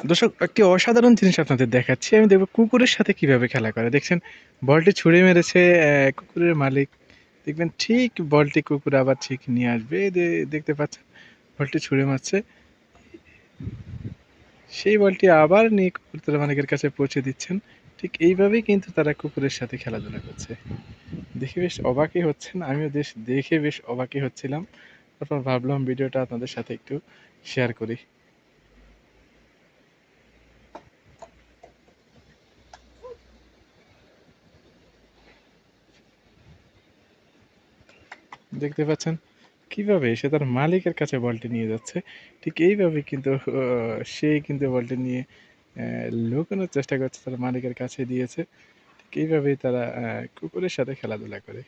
দর্শক, একটি অসাধারণ জিনিস আপনাদের দেখাচ্ছি। আমি দেখব কুকুরের সাথে কীভাবে খেলা করে। দেখছেন, বলটি ছুঁড়ে মেরেছে কুকুরের মালিক। দেখবেন ঠিক বলটি কুকুর আবার ঠিক নিয়ে আসবে। দেখতে পাচ্ছেন, বলটি ছুঁড়ে মারছে। সেই বলটি আবার নিয়ে কুকুর তার মালিকের কাছে পৌঁছে দিচ্ছেন। ঠিক এইভাবেই কিন্তু তারা কুকুরের সাথে খেলাধুলা করছে। দেখে বেশ অবাকই হচ্ছেন। আমিও বেশ দেখে বেশ অবাকই হচ্ছিলাম। তারপর ভাবলাম, ভিডিওটা আপনাদের সাথে একটু শেয়ার করি। দেখতে পাচ্ছেন? কীভাবে সে তার মালিকের কাছে বলটি নিয়ে যাচ্ছে? ঠিক এইভাবে কিন্তু সে কিন্তু বলটি নিয়ে লুকানোর চেষ্টা করছে তার মালিকের কাছে দিয়েছে। ঠিক এইভাবেই তারা কুকুরের সাথে খেলাধুলা করে।